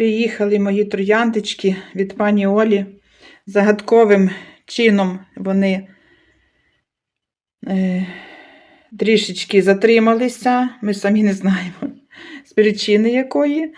Приїхали мої трояндочки від пані Олі. Загадковим чином вони е, трішечки затрималися. Ми самі не знаємо з причини якої.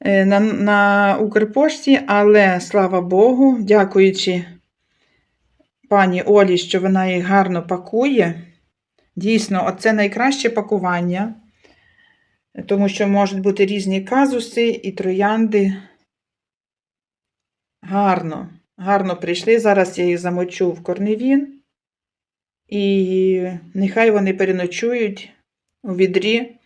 е, На, на Укрпошті, але слава Богу, дякуючи пані Олі, що вона їх гарно пакує. Дійсно, оце найкраще пакування, тому що можуть бути різні казуси і троянди. Гарно, гарно прийшли. Зараз я їх замочу в корневін. І нехай вони переночують у відрі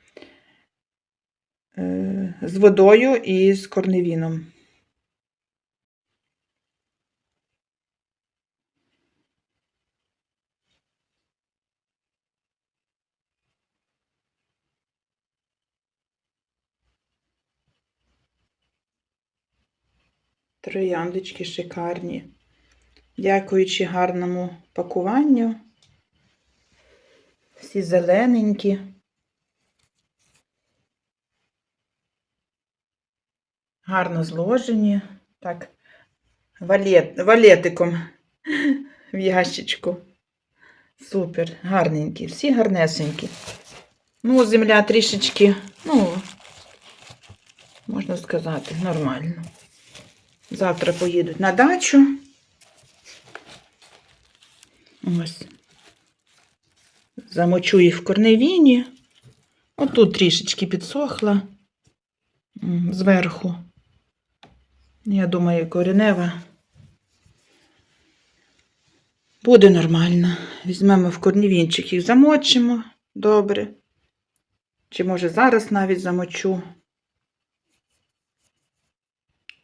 е, з водою і з корневіном. Трояндочки шикарні. Дякуючи гарному пакуванню. Всі зелененькі. Гарно зложені. Так, валет, валетиком в ящичку. Супер, гарненькі, всі гарнесенькі. Ну, земля трішечки, ну, можна сказати, нормально. Завтра поїдуть на дачу. Ось. Замочу їх в корневіні. Отут трішечки підсохла зверху. Я думаю, коренева. Буде нормально. Візьмемо в корневінчик їх замочимо добре. Чи може зараз навіть замочу.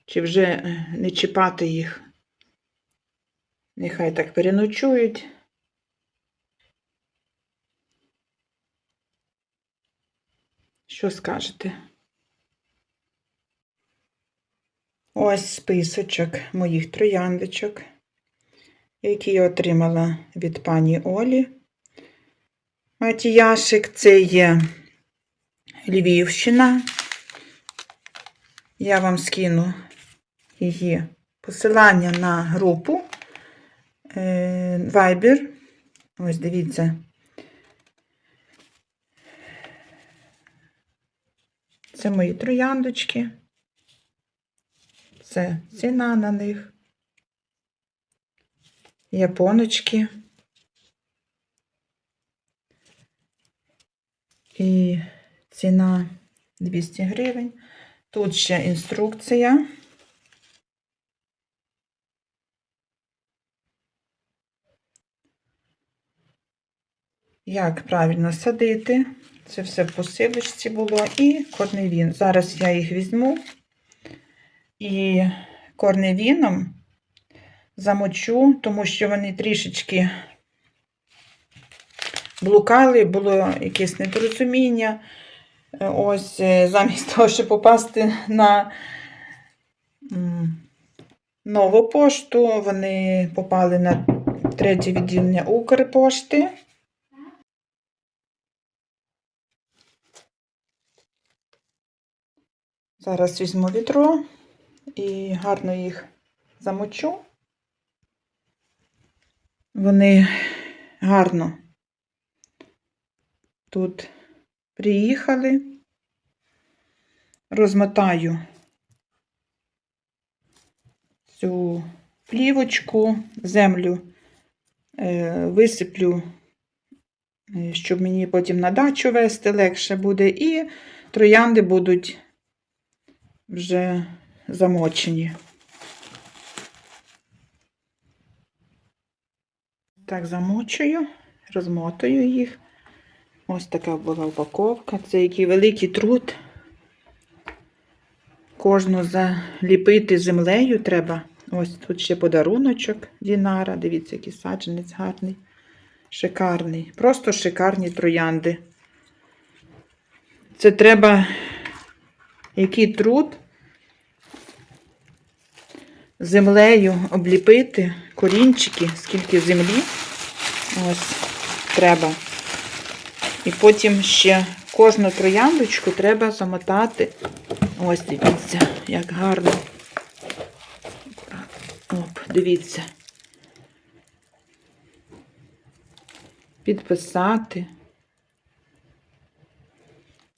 Чи вже е, не чіпати їх. Нехай так переночують. Що скажете? Ось списочок моїх трояндочок, які я отримала від пані Олі. Матіяшик це є Львівщина. Я вам скину її посилання на групу е, Viber. Ось дивіться. Це мої трояндочки. Це ціна на них. Японочки. І ціна 200 гривень. Тут ще інструкція. Як правильно садити. Це все в посилочці було. І корневін. Зараз я їх візьму і корневіном замочу, тому що вони трішечки блукали, було якесь недорозуміння. Ось е, замість того, щоб попасти на нову пошту, вони попали на третє відділення Укрпошти. Зараз візьму відро і гарно їх замочу. Вони гарно тут приїхали, розмотаю цю плівочку, землю е, висиплю, е, щоб мені потім на дачу вести легше буде, і троянди будуть вже замочені. Так, замочую, розмотую їх. Ось така була упаковка. Це який великий труд. Кожну заліпити землею треба. Ось тут ще подаруночок Дінара. Дивіться, який саджанець гарний. Шикарний. Просто шикарні троянди. Це треба який труд землею обліпити корінчики, скільки землі. Ось треба. І потім ще кожну трояндочку треба замотати Ось дивіться, як гарно. Оп, дивіться. Підписати.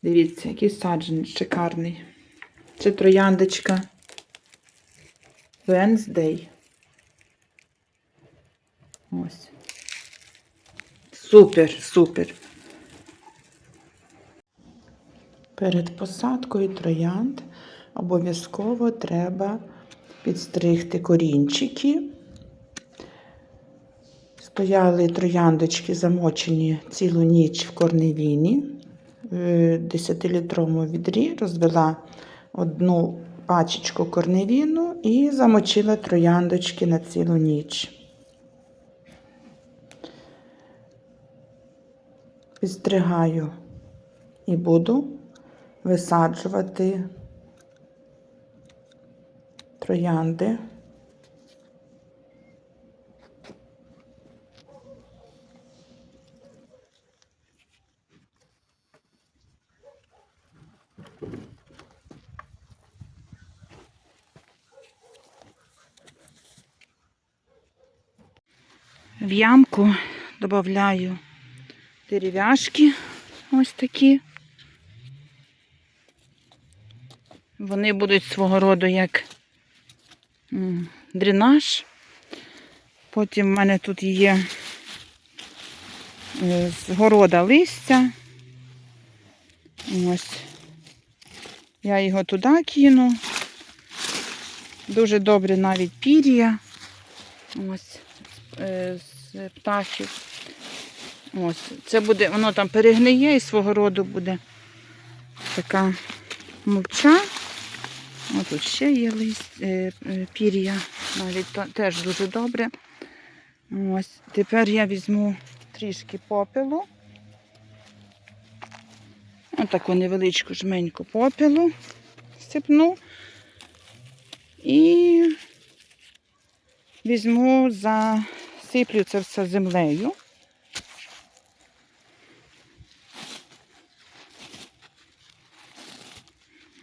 Дивіться, який саджанець шикарний. Це трояндочка. Wednesday. Ось. Супер, супер. Перед посадкою троянд обов'язково треба підстригти корінчики. Стояли трояндочки замочені цілу ніч в корневіні. В 10-літровому відрі розвела одну пачечку корневіну і замочила трояндочки на цілу ніч. Підстригаю і буду висаджувати троянди. В ямку додаю дерев'яшки ось такі. Вони будуть свого роду як дренаж. Потім в мене тут є е, з города листя. Ось. Я його туди кину. Дуже добре навіть пір'я. Ось е, птахів. Ось. Це буде, воно там перегниє і свого роду буде така мовча. Ось тут ще є лист, е, е, пір'я, навіть теж дуже добре. Ось. Тепер я візьму трішки попелу. Ось таку невеличку жменьку попелу сипну. І візьму, засиплю це все землею.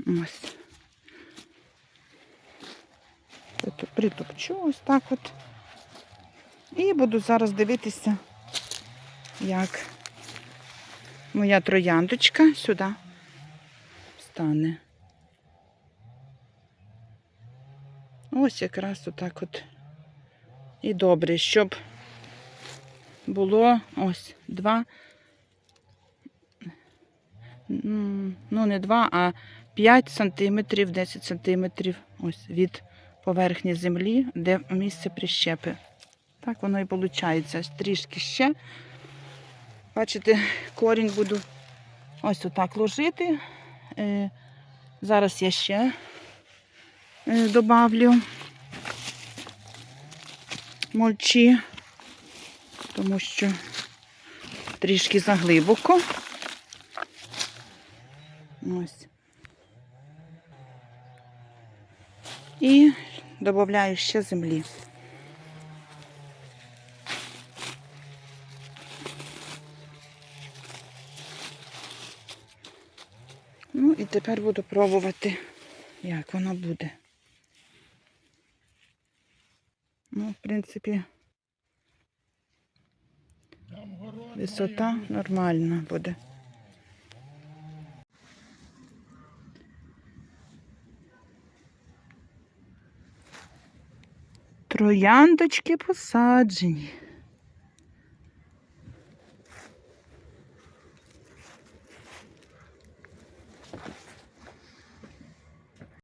Ось. Притопчу ось так от. І буду зараз дивитися, як моя трояндочка сюди стане. Ось якраз отак от. І добре, щоб було ось два. Ну, не два, а 5 сантиметрів, 10 сантиметрів ось від поверхні землі, де місце прищепи. Так воно і виходить. Трішки ще. Бачите, корінь буду ось отак ложити. Е, Зараз я ще е, добавлю мульчі, тому що трішки заглибоко. Ось. І додаю ще землі. Ну і тепер буду пробувати, як воно буде. Ну, в принципі, висота нормальна буде. Трояндочки посаджені.